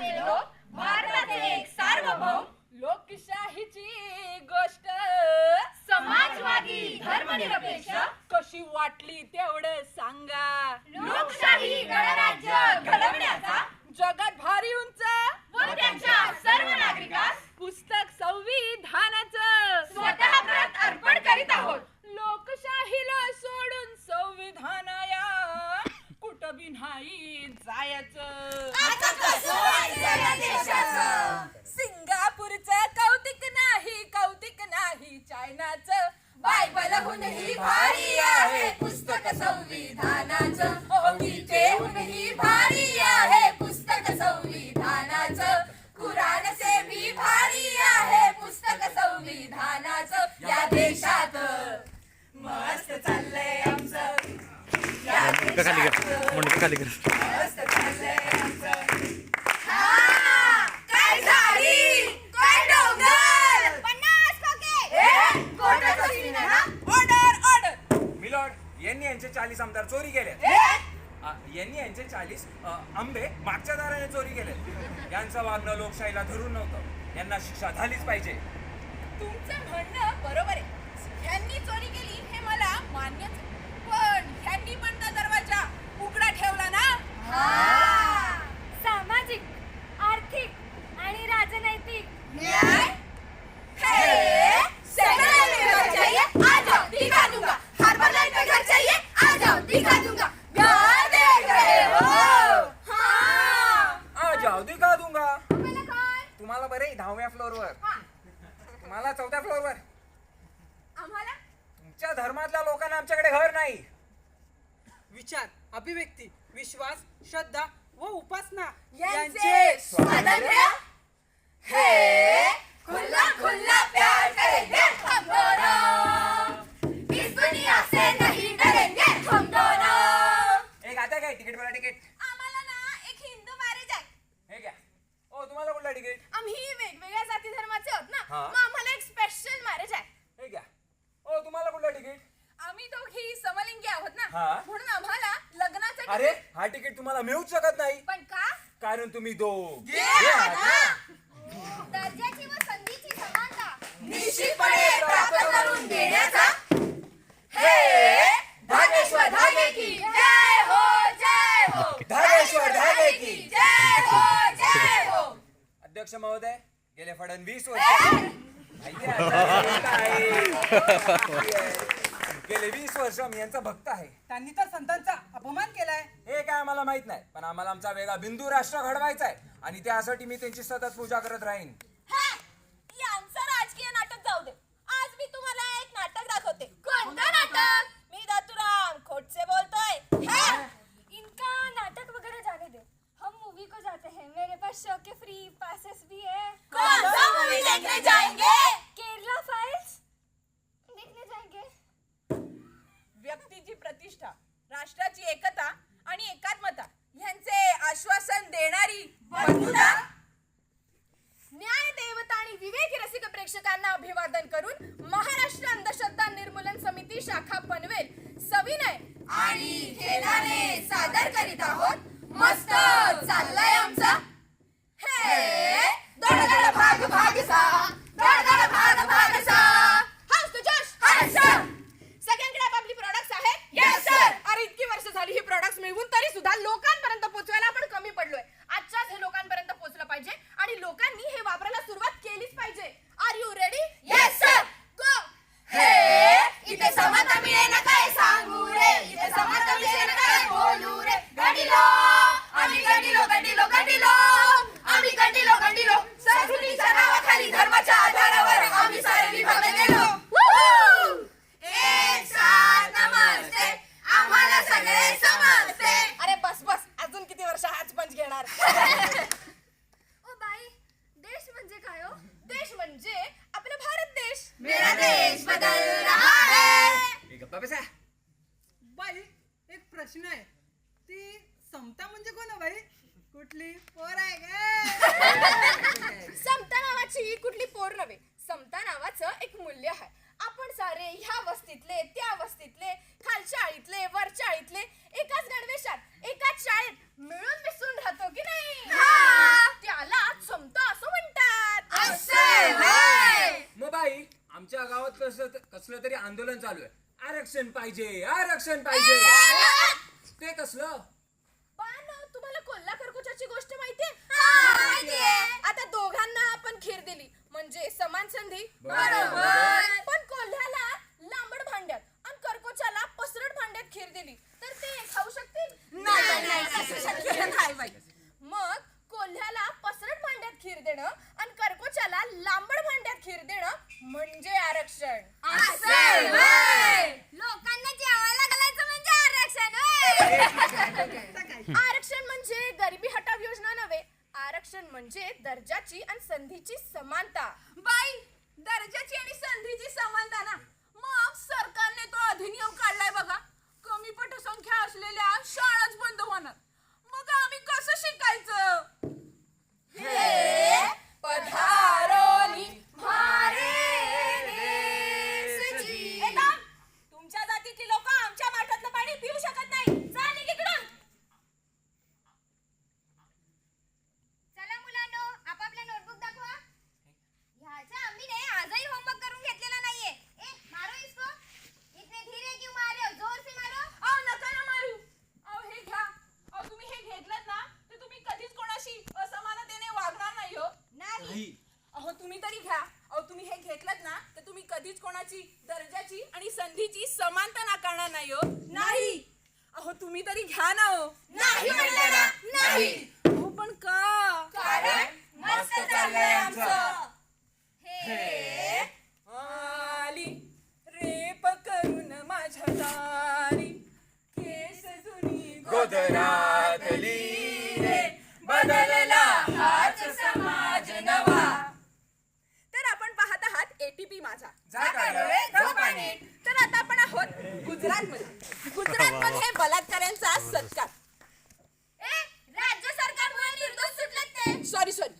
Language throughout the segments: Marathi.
भारताचे लोक भारताचे एक सार्वभौम लोकशाहीची गोष्ट. समाजवादी धर्मनिरपेक्ष. कशी वाटली तेवढं सांगा. लोकशाही गणराज्य घडवण्याचा. जगात भारी उंच. व त्यांच्या सर्व नागरिकास. पुस्तक संविधानाचं. स्वतः अर्पण करीत आहोत. नाही जायचं. सिंगापूरचं कौतिक नाही कौतिक नाही चायनाचं. बायबलहूनही भारी आहे पुस्तक संविधानाचं. हो गीतेहूनही भारी आहे पुस्तक संविधानाचं. कुराण से भी भारी आहे पुस्तक संविधानाचं. या देशात मस्त चाललंय. मुंडकं खाली कर? मुंडकं खाली कर. हा, यांनी यांचे चाळीस आमदार चोरी केले हे? यांनी यांचे चाळीस आंबे मागच्या दाराने चोरी केले यांचं वागणं लोकशाहीला धरून नव्हतं. यांना शिक्षा झालीच पाहिजे. तुमचं म्हणणं बरोबर आहे ह्यांनी चोरी केली हे मला मान्यच आहे. पण ह्यांनी पण तो दरवाजा उघडा ठेवला ना सामाजिक आर्थिक आणि राजनैतिक न्याय है सेना में घर चाहिए आ जाओ दिखा दूंगा हार्बर लाइन पे घर चाहिए आ जाओ दिखा दूंगा क्या देख रहे हो हाँ आ जाओ दिखा दूंगा तुम्हाला काय तुम्हाला बरे दहाव्या फ्लोअरवर तुम्हाला चौथ्या फ्लोअरवर आम्हाला? तुमच्या धर्मातल्या लोकांना आमच्याकडे घर नाही. विचार अभिव्यक्ती विश्वास श्रद्धा व उपासना यांचे स्वातंत्र्य? है खुला खुला प्यार करेंगे हम दोनों. इस दुनिया से नहीं डरेंगे हम दोनों. एक आता काय तिकीट मला तिकीट. आम्हाला ना एक हिंदू मॅरेज आहे. हे घ्या. ओ तुम्हाला कुठला तिकीट? आम्ही वेगवेगळ्या जाती धर्माचे आहोत ना हा. मग आम्हाला एक स्पेशल मॅरेज आहे. हे घ्या. ओ तुम्हाला कुठला तिकीट आम्ही दोघी समलिंगी आहोत ना. हा. म्हणून आम्हाला लग्नाचं अरे हा तिकीट तुम्हाला मिळूच शकत नाही. पण का? कारण तुम्ही दो दर्जाची व संधीची समानता. निश्चितपणे प्राप्त करून देण्याचा हे धागेश्वर धागे की. जय हो जय हो. धागेश्वर धागे की. जय हो जय हो. अध्यक्ष महोदय गेले फडणवीस वर्ष. माहिती आहे, गेले वीस वर्ष मी यांचा भक्त आहे. त्यांनी तर संतांचा अपमान केलाय. हे काय आम्हाला माहीत नाही पण आम्हाला आमचा वेगळा बिंदू राष्ट्र घडवायचा आहे. आणि त्यासाठी मी त्यांची सतत पूजा करत राहीन. यांचं राजकीय नाटक जाऊ दे. आज मी तुम्हाला एक नाटक दाखवते. कोणतं नाटक? कसलं तरी आंदोलन चालू आहे. आरक्षण पाहिजे आरक्षण पाहिजे. ते कसलं? पण तुम्हाला कोल्हा खरकुचाची गोष्ट माहितीये? हा. आता दोघांना आपण खीर दिली. म्हणजे समान संधी बरोबर. पण कोल्ह्याला लांबड भांड्यात आणि करकोच्याला पसरट भांड्यात खीर दिली. तर ते खाऊ शकतील म्हणते सॉरी सॉरी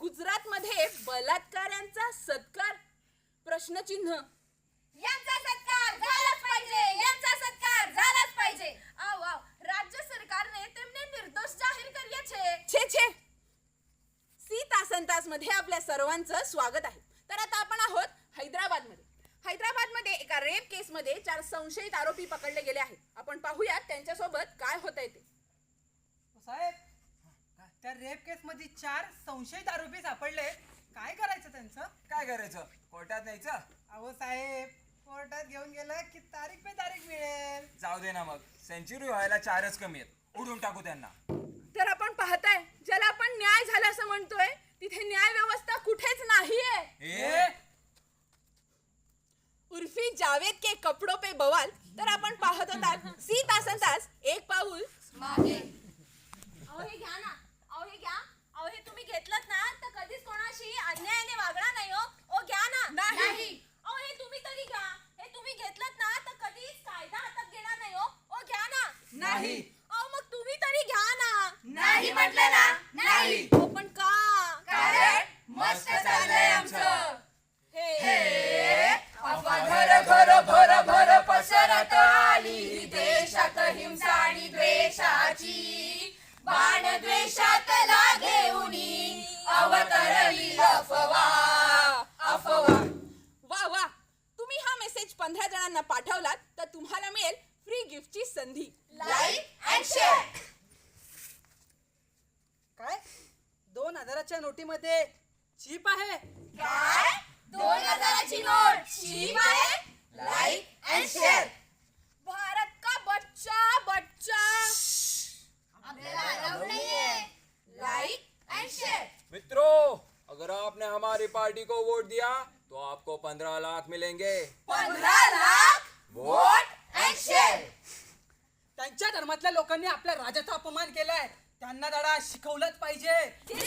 गुजरातमध्ये बलात्कारांचा सत्कार प्रश्नचिन्ह. यांचा सत्कार झालाच पाहिजे. यांचा सत्कार झालाच पाहिजे. आव आव. राज्य सरकारने तेमने निर्दोष जाहीर करिये छे छे. छे सी तासन तासमध्ये आपल्या सर्वांचं स्वागत आहे. तर आता आपण आहोत हैदराबादमध्ये हैदराबादमध्ये एका रेप केस मध्ये चार संशयित आरोपी पकडले गेले आहेत. आपण पाहूयात त्यांच्यासोबत काय होत आहे ते साहेब त्या रेप केस मध्ये चार संशयित आरोपी सापडले. काय करायचं त्यांचं? काय करायचं? कोर्टात न्यायचं? अहो साहेब कोर्टात घेऊन गेलं की तारीख पे तारीख मिळेल. जाऊ दे ना मग. सेंचुरी व्हायला चारच कमी आहेत. उडून टाकू त्यांना. तर आपण पाहताय ज्याला आपण न्याय झाला असं म्हणतोय तिथे न्याय व्यवस्था कुठेच नाहीये. ए? उर्फी जावेद के कपडों पे बवाल. तर आपण पाहत होतात सी तासन तास एक पाऊल. अहो हे घ्या ना. हे अहो हे तुम्ही घेतलं ना तर कधीच कोणाशी अन्यायाने वागणार नाही हो. ओ घ्या ना. नाही. अहो हे तुम्ही तरी घ्या. हे तुम्ही घेतलं ना तर कधीच कायदा हातात घेणार नाही हो. ओ घ्या ना. नाही. अहो मग तुम्ही तरी घ्या ना. नाही म्हटलं ना. नाही. हो पण का? कारण मस्त चाललंय आमचं. हजाराच्या नोटीमध्ये चीप आहे. काय? दोन हजाराची नोट. चीप आहे. Like and share. भारत का बच्चा बच्चा? आपल्याला अलाउड नाहीये. Like and share. मित्रों अगर आपने हमारी पार्टी को वोट दिया तो आपको पंद्रह लाख मिलेंगे। पंधरा लाख वोट अँड शेअर त्यांच्या धर्मातल्या लोकांनी आपल्या राजाचा अपमान केलाय. त्यांना धडा शिकवलंच पाहिजे.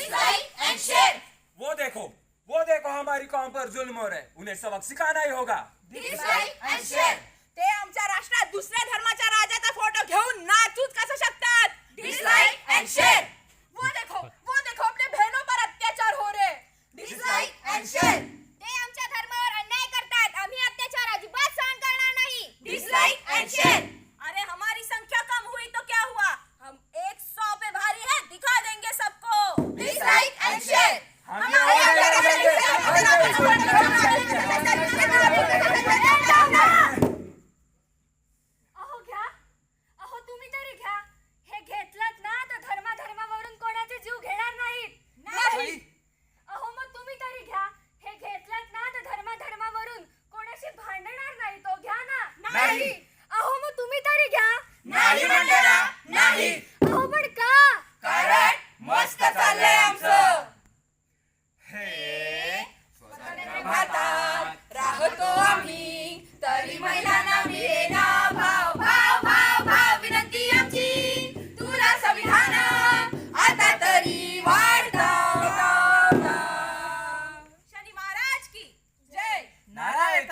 लाईक अँड शेअर वो देखो वो देखो हमारी कौम पर जुल्म हो रहा है। उन्हें सबक सिखाना ही होगा। लाईक अँड शेअर ते आमच्या राष्ट्रात दुसऱ्या धर्माच्या राजाचा फोटो घेऊन नाचूच कसं शकतात? डिसलाइक अँड शेअर वो देखो वो देखो अपने बहनों पर अत्याचार हो रहे. डिसलाइक अँड शेअर ते आमच्या धर्मावर अन्याय करतात. आम्ही अत्याचार अजिबात सहन करणार नाही. डिसलाइक अँड शेअर नाही. अहो मग तुम्ही तरी घ्या. नाही नाही. अहो पण का? कारण मस्त चाललंय आमचं. हे राहतो आम्ही. तरी तुला आता तरी महाराज की जय. नारायण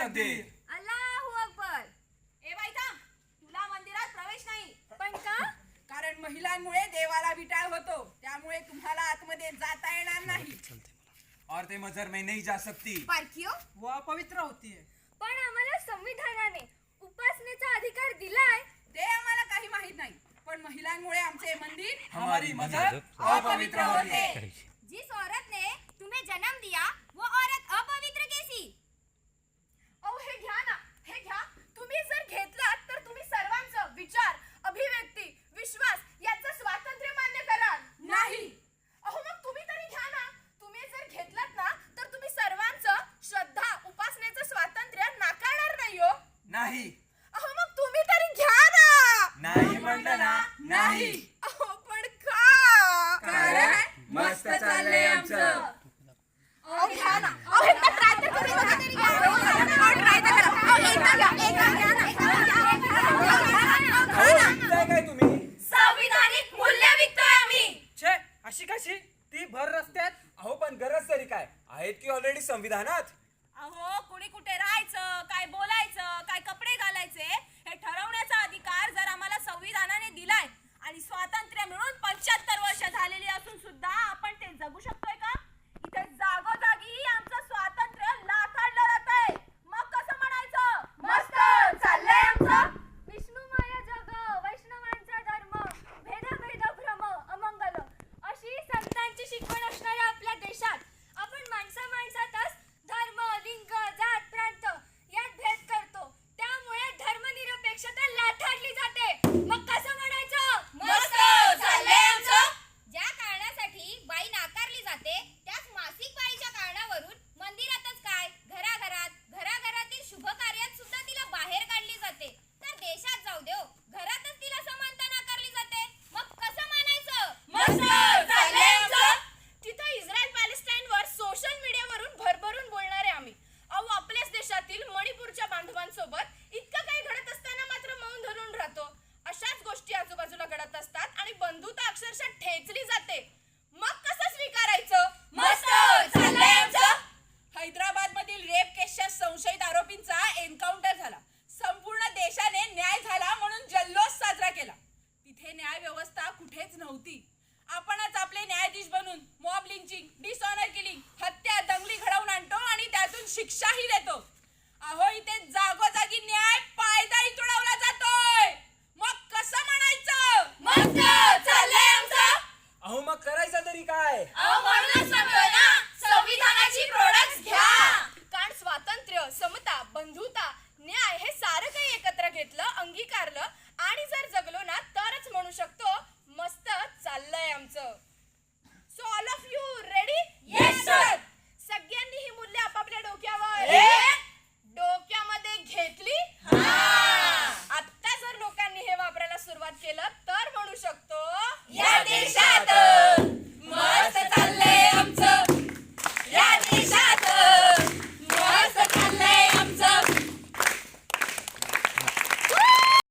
औरतें मजर में नहीं जा सकती। पारखीओ? वो अपवित्र होती है। पण आम्हाला संविधानाने उपासनेचा अधिकार दिलाय. ते आम्हाला काही माहीत नाही. पण महिलांमुळे आमचे मंदिर हमारी मजर अपवित्र होते.